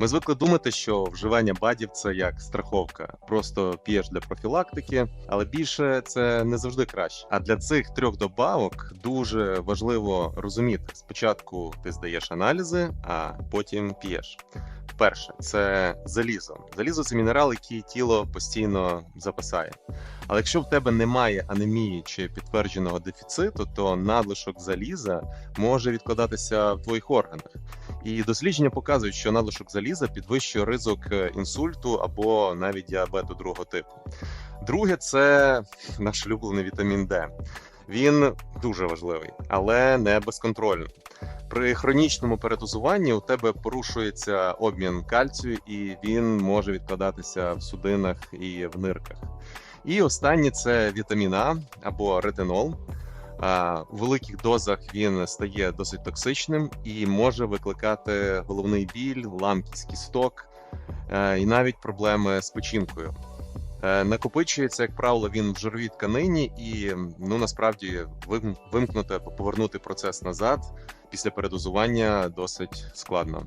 Ми звикли думати, що вживання БАДів це як страховка, просто п'єш для профілактики, але більше це не завжди краще. А для цих трьох добавок дуже важливо розуміти: спочатку ти здаєш аналізи, а потім п'єш. Перше, це залізо. Залізо це мінерал, який тіло постійно запасає. Але якщо в тебе немає анемії чи підтвердженого дефіциту, то надлишок заліза може відкладатися в твоїх органах. І дослідження показують, що надлишок заліза підвищує ризик е, інсульту або навіть діабету другого типу. Друге, це наш улюблений вітамін Д. Він дуже важливий, але не безконтрольно. При хронічному передозуванні у тебе порушується обмін кальцію, і він може відкладатися в судинах і в нирках. І останнє це вітамін А або ретинол. У великих дозах він стає досить токсичним і може викликати головний біль, ламкість кісток е, і навіть проблеми з печінкою. Е, Накопичується, як правило, він в жировій тканині, і ну насправді вим- вимкнути повернути процес назад після передозування досить складно.